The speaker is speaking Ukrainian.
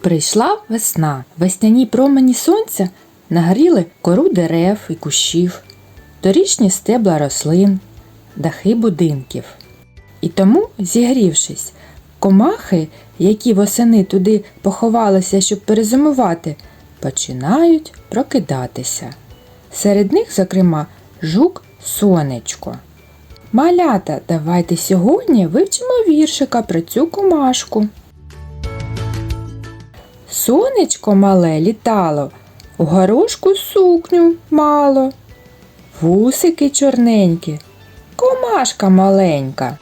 Прийшла весна. Весняні промені сонця нагріли кору дерев і кущів, торічні стебла рослин, дахи будинків. І тому, зігрівшись, комахи, які восени туди поховалися, щоб перезимувати, починають прокидатися. Серед них, зокрема, жук сонечко. Малята, давайте сьогодні вивчимо віршика про цю комашку. Сонечко мале літало, у горошку сукню мало, вусики чорненькі, комашка маленька.